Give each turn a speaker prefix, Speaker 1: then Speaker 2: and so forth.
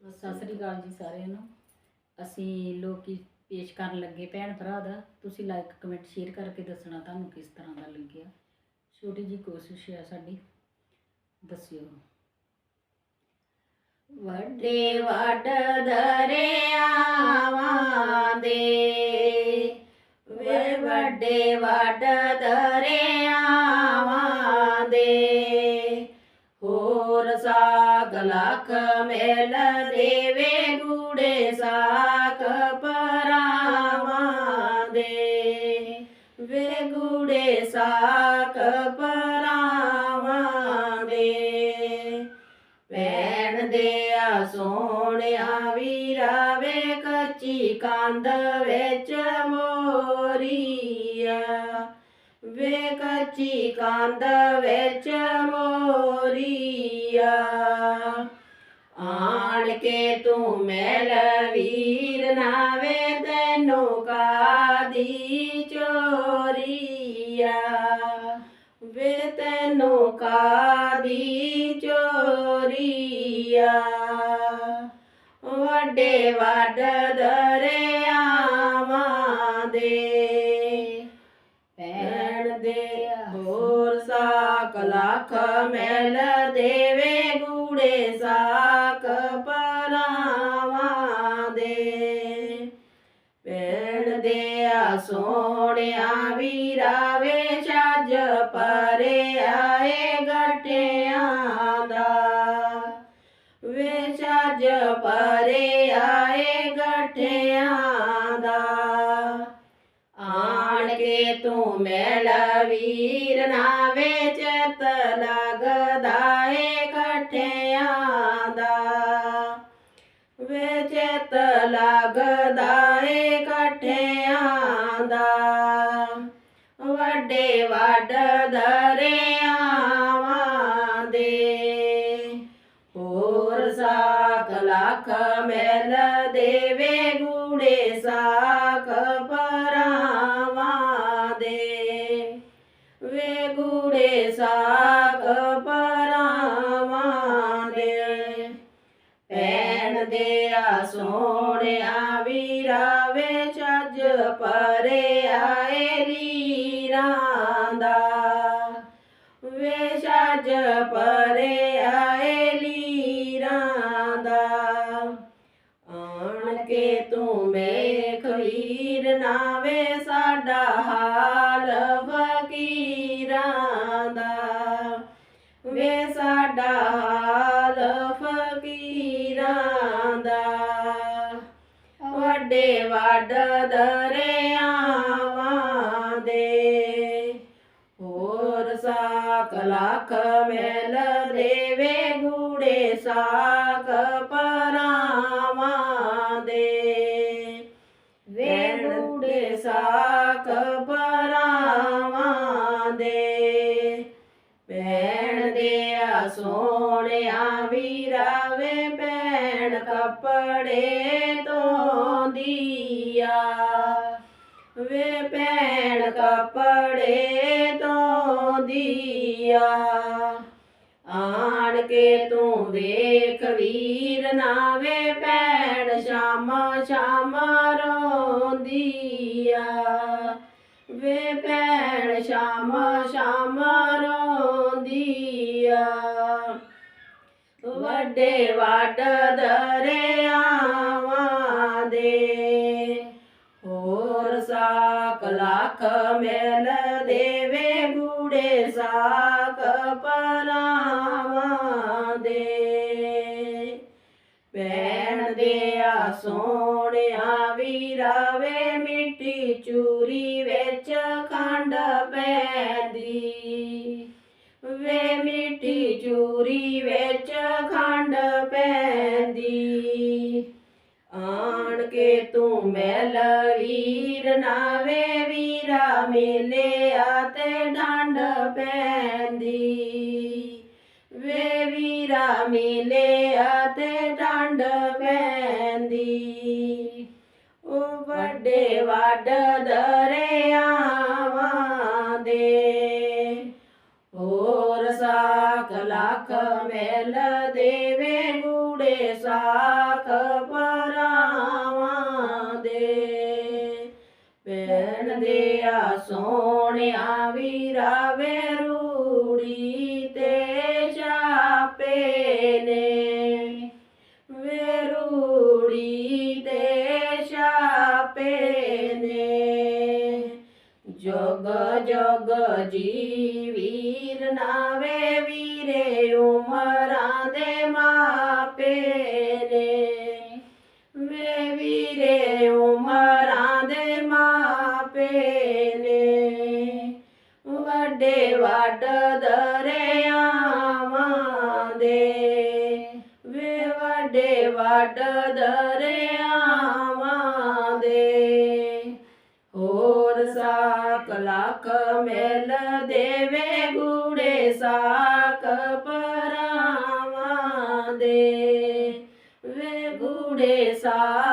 Speaker 1: ਸਤਿ ਸ੍ਰੀ ਅਕਾਲ ਜੀ ਸਾਰਿਆਂ ਨੂੰ। ਅਸੀਂ ਲੋਕੀ ਪੇਸ਼ ਕਰਨ ਲੱਗੇ ਭੈਣ ਭਰਾ ਦਾ। ਤੁਸੀਂ ਲਾਈਕ ਕਮੈਂਟ ਸ਼ੇਅਰ ਕਰਕੇ ਦੱਸਣਾ ਤੁਹਾਨੂੰ ਕਿਸ ਤਰ੍ਹਾਂ ਦਾ ਲੱਗਿਆ। ਛੋਟੀ ਜੀ ਕੋਸ਼ਿਸ਼ ਹੈ ਸਾਡੀ। ਦੱਸਿਓ। ਵੱਡੇ ਵੱਡ ਦਰਿਆਵਾਂ ਦੇ, ਵੇ ਵੱਡੇ ਵੱਡ ਦਰਿਆਵਾਂ ਦੇ। ਸਾਗ ਲਖ ਮੇਲ ਦੇਵੇ ਗੂੜੇ ਸਾਕ ਪਰਾਵਾਂ ਦੇ। ਵੇ ਗੂੜੇ ਸਾਕ ਪਰਾਵਾਂ ਦੇ। ਭੈਣ ਦੇ ਆ ਸੋਹਣਿਆ ਵੀਰਾ ਵੇ ਕੱਚੀ ਕੰਧ ਵਿੱਚ ਮੋਰੀਆ। ਵੇ ਕੱਚੀ ਕੰਧ ਵਿੱਚ ਮੋਰੀਆ। ਆਣ ਕੇ ਤੂੰ ਮੈਲ ਵੀਰ ਨਾ ਵੇ ਤੈਨੂੰ ਕਾਦੀ ਚੋਰੀਆ ਵੇ ਤੈਨੂੰ ਕਾਦੀ ਚੋਰੀਆ ਵੱਡੇ ਵੱਡ ਦਰਿਆਵਾਂ ਦੇ ਭੈਣ ਦੇ ਹੋਰ ਸਾਕ ਲੱਖ ਮੈਲ ਦੇਵੇ ਗੂੜੇ ਸਾ ਸੋਹਣਿਆ ਵੀਰਾ ਵੇ ਛੱਜ ਪਰੇ ਆਏ ਗਟਿਆਂ ਦਾ। ਵੇ ਛੱਜ ਪਰੇ ਆਏ ਗਟਿਆਂ ਦਾ। ਆਣ ਕੇ ਤੂੰ ਮੈਲ ਵੀਰ ਨਾ ਵੇਚਤ ਲੱਗਦਾ ਏ ਇਕੱਠਿਆਂ ਦਾ। ਵੇਚਤ ਲੱਗਦਾ ਏ ਇਕੱਠਿਆਂ ਦਾ ਵੱਡੇ ਵੱਡ ਦਰਿਆਵਾਂ ਦੇ ਹੋਰ ਸਾਕ ਲੱਖ ਮੈਲ ਦੇਵੇ ਗੂੜੇ ਸਾਕ ਪਰਾਵਾਂ ਦੇ ਸੋਹਣਿਆ ਵੀਰਾ ਵੇ ਚੱਜ ਪਰੇ ਆਏ ਲੀਰਾਂ ਦਾ। ਵੇ ਛੱਜ ਪਰੇ ਵੱਡੇ ਵੱਡ ਦਰਿਆਵਾਂ ਦੇ। ਹੋਰ ਸਾਕ ਲੱਖ ਮੈਲ ਦੇਵੇ ਗੂੜੇ ਸਾਕ ਪਰਾਵਾਂ ਸੋਹਣਿਆ ਵੀਰਾ ਵੇ ਭੈਣ ਕੱਪੜੇ ਧੋਂਦੀਆ। ਵੇ ਭੈਣ ਕੱਪੜੇ ਧੋਂਦੀਆ। ਆਣ ਕੇ ਤੂੰ ਵੇਖ ਵੀਰ ਨਾ ਵੇ ਭੈਣ ਸ਼ਾਮ ਸ਼ਾਮ ਰੋਂਦੀਆ। ਵੇ ਭੈਣ ਸ਼ਾਮ ਸ਼ਾਮ ਰੋਂਦੀਆ ਵੱਡੇ ਵੱਡ ਦਰਿਆਵਾਂ ਦੇ ਹੋਰ ਸਾਕ ਲੱਖ ਮੈਲ ਦੇਵੇ ਗੂੜੇ ਸਾਕ ਪਰਾਂ। ਦਿਆ ਦੇ ਸੋਹਣਿਆ ਵੀਰਾ ਵੇ ਮਿੱਟੀ ਚੂਰੀ ਵਿੱਚ ਖੰਡ ਪੈਂਦੀ। ਵੇ ਮਿੱਟੀ ਚੂਰੀ ਵਿੱਚ ਖੰਡ ਪੈਂਦੀ। ਆਣ ਕੇ ਤੂੰ ਮੈਲ ਵੀਰ ਨਾ ਵੇ ਵੀਰਾ ਮੇਲਿਆ ਤੇ ਡੰਡ ਪੈਂਦੀ। ਵੀਰਾ ਮੇਲਿਆ ਤੇ ਡੰਡ ਪੈਂਦੀ ਉਹ ਵੱਡੇ ਵੱਡ ਦਰਿਆਵਾਂ ਦੇ, ਹੋਰ ਸਾਖ ਲੱਖ ਮੈਲ ਦੇਵੇ ਗੂੜੇ ਸਾਖ ਪਰਾਵਾਂ ਦੇ। ਪੈਣ ਦੇ ਆ ਸੋਹਣਿਆ ਵੀਰਾ ਵੇ ਰੂੜੀ ਜਗ ਜੀ ਵੀਰ ਨਾਵੇ ਵੀਰੇ ਉਮਰਾਂ ਦੇ ਮਾਪੇ ਨੇ। ਵੇ ਵੀਰੇ ਉਮਰਾਂ ਦੇ ਮਾਪੇ ਨੇ। ਵੱਡੇ ਵੱਡ ਦਰਿਆਵਾਂ ਦੇ। ਵੇ ਵੱਡੇ ਵੱਡ ਦਰਿਆਵਾਂ ਦੇ ਹੋਰ ਸਾਕ ਲੱਖ ਮਿਲ ਦੇਵੇ ਗੂੜੇ ਸਾਕ ਪਰਾਵਾਂ ਦੇ। ਵੇ ਗੂੜੇ ਸਾਕ